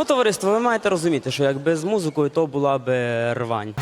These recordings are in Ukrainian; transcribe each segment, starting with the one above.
Ну, товариство, ви маєте розуміти, що якби з музикою то була би рвань.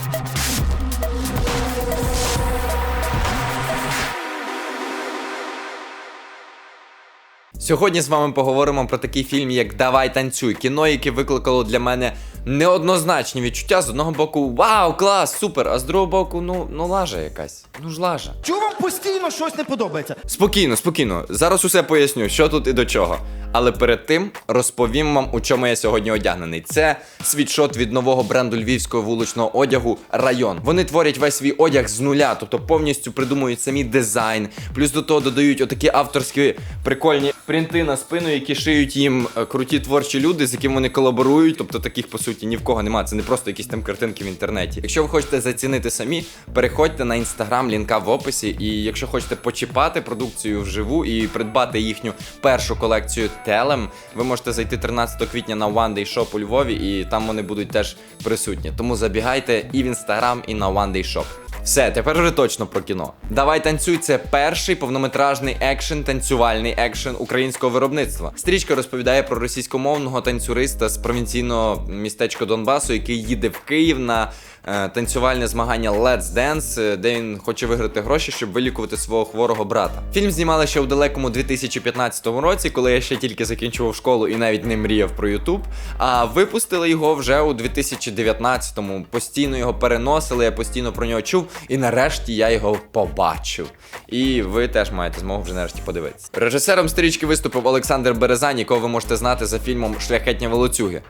Сьогодні з вами поговоримо про такий фільм, як Давай танцюй. Кіно, яке викликало для мене неоднозначні відчуття. З одного боку, вау, клас, супер. А з другого боку, ну, ну лажа якась. Ну ж лажа. Чому вам постійно щось не подобається? Спокійно, спокійно. Зараз усе поясню, що тут і до чого. Але перед тим розповім вам, у чому я сьогодні одягнений. Це світшот від нового бренду львівського вуличного одягу Район. Вони творять весь свій одяг з нуля, тобто повністю придумують самі дизайн. Плюс до того додають отакі авторські прикольні принти на спину, які шиють їм е, круті творчі люди, з якими вони колаборують. Тобто таких по суті ні в кого немає. Це не просто якісь там картинки в інтернеті. Якщо ви хочете зацінити самі, переходьте на інстаграм, лінка в описі. І якщо хочете почіпати продукцію вживу і придбати їхню першу колекцію телем, ви можете зайти 13 квітня на One Day Shop у Львові, і там вони будуть теж присутні. Тому забігайте і в інстаграм, і на One Day Shop. Все, тепер вже точно про кіно. Давай танцюй це перший повнометражний екшен, танцювальний екшен українського виробництва. Стрічка розповідає про російськомовного танцюриста з провінційного містечка Донбасу, який їде в Київ на е, танцювальне змагання Let's Dance, е, де він хоче виграти гроші, щоб вилікувати свого хворого брата. Фільм знімали ще у далекому 2015 році, коли я ще тільки закінчував школу і навіть не мріяв про Ютуб. А випустили його вже у 2019-му. Постійно його переносили, я постійно про нього чув, і нарешті я його побачив. І ви теж маєте змогу вже нарешті подивитися. Режисером стрічки виступив Олександр Березань, якого ви можете знати за фільмом Шляхетні волоцюги.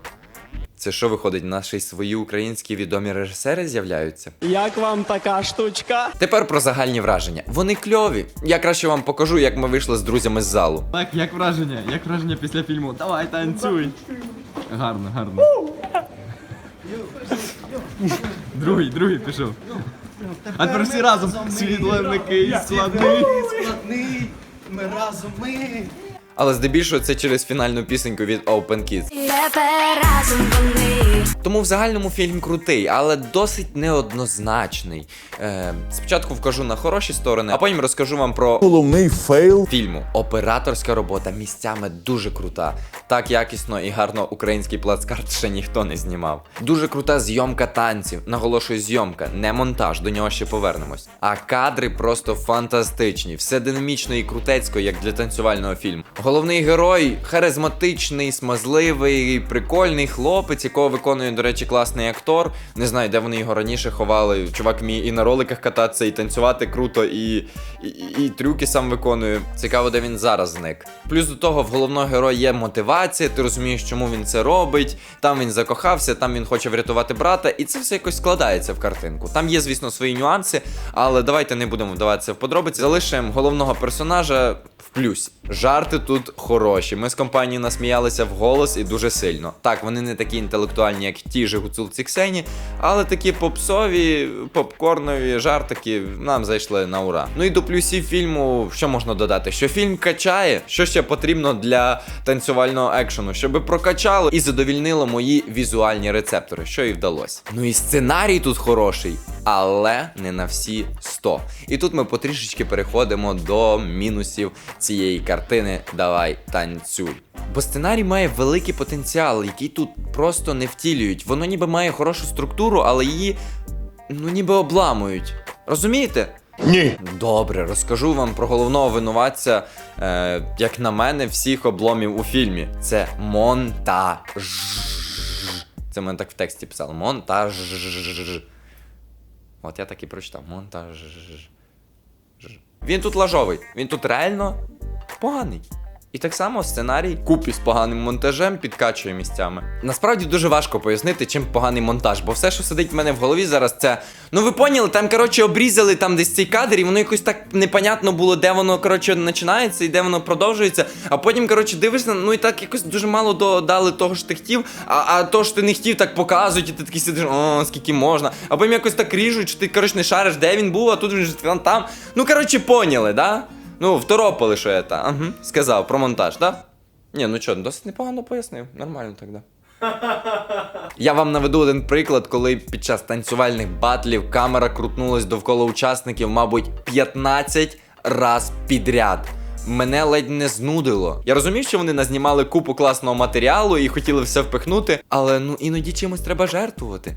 Це що виходить, наші свої українські відомі режисери з'являються? Як вам така штучка? Тепер про загальні враження. Вони кльові. Я краще вам покажу, як ми вийшли з друзями з залу. Так, як враження? Як враження після фільму? Давай танцюй. Гарно, гарно. Другий, другий пішов. А тепер всі разом. Світловики, складний. Складний, ми разом ми. Але здебільшого це через фінальну пісеньку від Open Kids. Тепер разом вони. Тому в загальному фільм крутий, але досить неоднозначний. Е, спочатку вкажу на хороші сторони, а потім розкажу вам про Головний фейл фільму. Операторська робота місцями дуже крута. Так якісно і гарно український плацкарт ще ніхто не знімав. Дуже крута зйомка танців. Наголошую, зйомка, не монтаж, до нього ще повернемось. А кадри просто фантастичні, все динамічно і крутецько, як для танцювального фільму. Головний герой харизматичний, смазливий, прикольний хлопець, якого виконує, до речі, класний актор. Не знаю, де вони його раніше ховали. Чувак вміє і на роликах кататися, і танцювати круто, і, і, і, трюки сам виконує. Цікаво, де він зараз зник. Плюс до того, в головного героя є мотивація, ти розумієш, чому він це робить. Там він закохався, там він хоче врятувати брата, і це все якось складається в картинку. Там є, звісно, свої нюанси, але давайте не будемо вдаватися в подробиці. Залишимо головного персонажа в плюсі. Жарти тут хороші. Ми з компанії насміялися в голос і дуже сильно. Так, вони не такі інтелектуальні, як ті ж гуцулці Ксені, але такі попсові, попкорнові жартики нам зайшли на ура. Ну і до плюсів фільму, що можна додати? Що фільм качає, що ще потрібно для танцювального екшену, щоб прокачало і задовільнило мої візуальні рецептори, що і вдалося. Ну і сценарій тут хороший, але не на всі 100. І тут ми потрішечки переходимо до мінусів цієї картини Давай танцюй. Бо сценарій має великий потенціал, який тут просто не втілюють. Воно ніби має хорошу структуру, але її ну ніби обламують. Розумієте? ні. Добре, розкажу вам про головного винуватця, е, як на мене, всіх обломів у фільмі. Це монтаж. Це мене так в тексті писали. Монтаж. От я так і прочитав. Монтаж. Він тут лажовий. Він тут реально поганий. І так само сценарій купі з поганим монтажем підкачує місцями. Насправді дуже важко пояснити, чим поганий монтаж, бо все, що сидить в мене в голові зараз, це. Ну ви поняли, там, коротше, обрізали там десь цей кадр, і воно якось так непонятно було, де воно, коротше, починається і де воно продовжується. А потім, коротше, дивишся, ну і так якось дуже мало додали того, що ти хотів, а, а то, що ти не хотів, так показують, і ти такий сидиш, о, скільки можна. А потім якось так ріжуть, що ти, коротше, не шариш, де він був, а тут він же там. там. Ну, коротше, поняли, да? Ну, второпали, що я та. Угу. Сказав про монтаж, да? Ні, ну що, досить непогано пояснив. Нормально так, да. Я вам наведу один приклад, коли під час танцювальних батлів камера крутнулась довкола учасників, мабуть, 15 раз підряд. мене ледь не знудило. Я розумів, що вони назнімали купу класного матеріалу і хотіли все впихнути, але ну іноді чимось треба жертвувати.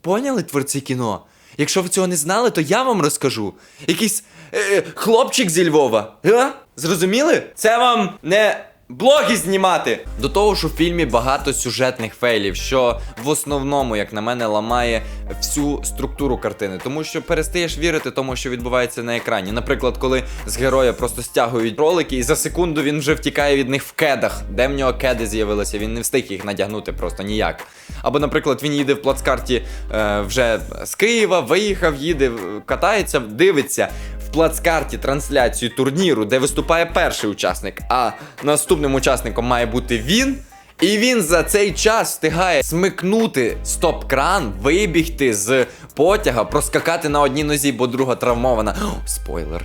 Поняли творці кіно? Якщо ви цього не знали, то я вам розкажу. Якийсь е, хлопчик зі Львова. Га? Зрозуміли? Це вам не блоги знімати. До того ж, у фільмі багато сюжетних фейлів, що в основному, як на мене, ламає всю структуру картини, тому що перестаєш вірити тому, що відбувається на екрані. Наприклад, коли з героя просто стягують ролики, і за секунду він вже втікає від них в кедах. Де в нього кеди з'явилися? Він не встиг їх надягнути просто ніяк. Або, наприклад, він їде в плацкарті е, вже з Києва, виїхав, їде, катається, дивиться плацкарті трансляцію турніру, де виступає перший учасник, а наступним учасником має бути він. І він за цей час встигає смикнути стоп-кран, вибігти з потяга, проскакати на одній нозі, бо друга травмована. О, спойлер.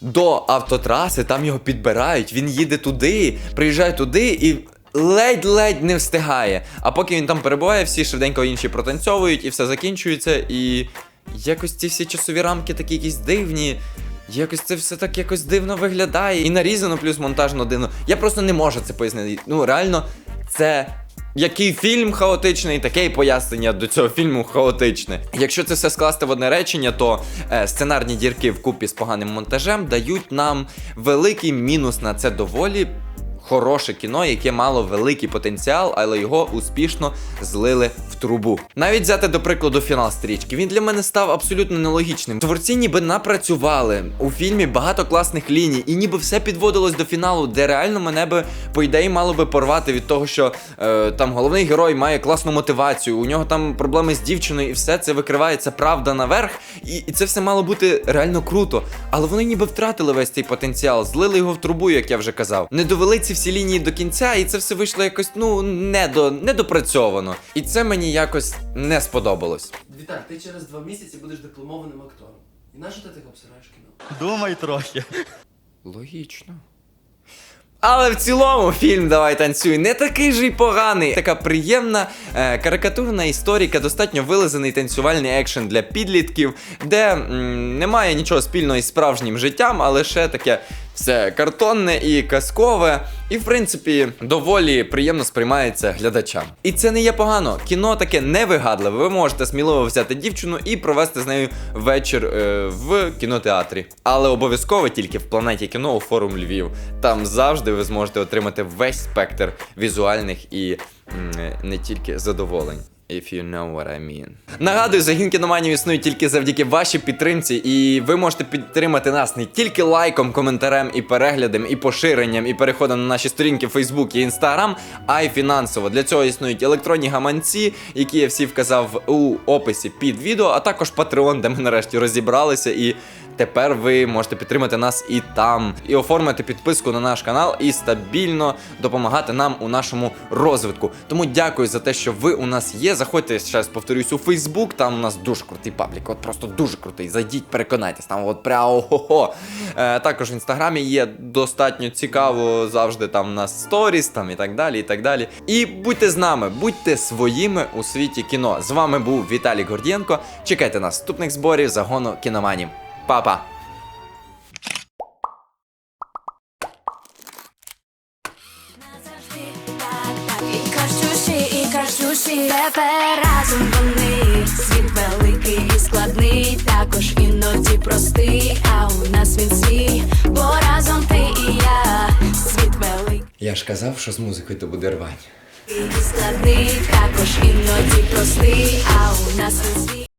До автотраси, там його підбирають, він їде туди, приїжджає туди і ледь-ледь не встигає. А поки він там перебуває, всі швиденько інші протанцьовують і все закінчується. І якось ці всі часові рамки такі якісь дивні. Якось це все так якось дивно виглядає. І нарізано, плюс монтажно дивно. Я просто не можу це пояснити. Ну, реально, це. Який фільм хаотичний, таке і пояснення до цього фільму хаотичне. Якщо це все скласти в одне речення, то е, сценарні дірки вкупі з поганим монтажем дають нам великий мінус на це доволі хороше кіно, яке мало великий потенціал, але його успішно злили в трубу. Навіть взяти до прикладу фінал стрічки. Він для мене став абсолютно нелогічним. Творці ніби напрацювали у фільмі багато класних ліній, і ніби все підводилось до фіналу, де реально мене би по ідеї мало би порвати від того, що е, там головний герой має класну мотивацію, у нього там проблеми з дівчиною, і все це викривається правда наверх. І, і це все мало бути реально круто. Але вони ніби втратили весь цей потенціал, злили його в трубу, як я вже казав. Не довели ці всі лінії до кінця, і це все вийшло якось ну недо, недопрацьовано. І це мені якось не сподобалось. Віталь, ти через два місяці будеш дипломованим актором. І на що ти так обсираєш кіно? Думай трохи. Логічно. Але в цілому фільм Давай танцюй не такий же й поганий. Така приємна е, карикатурна історика, достатньо вилизаний танцювальний екшен для підлітків, де м, немає нічого спільного із справжнім життям, а лише таке все картонне і казкове. І, в принципі, доволі приємно сприймається глядачам. І це не є погано. Кіно таке невигадливе. Ви можете сміливо взяти дівчину і провести з нею вечір е, в кінотеатрі. Але обов'язково тільки в планеті кіно у форум Львів. Там завжди ви зможете отримати весь спектр візуальних і не тільки задоволень. If you know what I mean. Нагадую, загін кіноманів існує тільки завдяки вашій підтримці, і ви можете підтримати нас не тільки лайком, коментарем і переглядом, і поширенням, і переходом на наші сторінки в Facebook і Instagram, а й фінансово. Для цього існують електронні гаманці, які я всі вказав у описі під відео, а також Patreon, де ми нарешті розібралися і. Тепер ви можете підтримати нас і там, і оформити підписку на наш канал, і стабільно допомагати нам у нашому розвитку. Тому дякую за те, що ви у нас є. Заходьте ще раз повторюсь у Фейсбук. Там у нас дуже крутий паблік, от просто дуже крутий. Зайдіть, переконайтесь, там от прямо ого. Е, також в інстаграмі є достатньо цікаво завжди. Там у нас сторіс, там і так далі. І так далі. І будьте з нами, будьте своїми у світі кіно. З вами був Віталій Гордієнко. Чекайте наступних зборів загону кіноманів. Па-па! Тепер разом вони. Світ великий і складний, також іноді простий, а у нас він свій, бо разом ти і я, світ великий. Я ж казав, що з музикою то буде рвань. і складний, також іноді простий, а у нас він свій.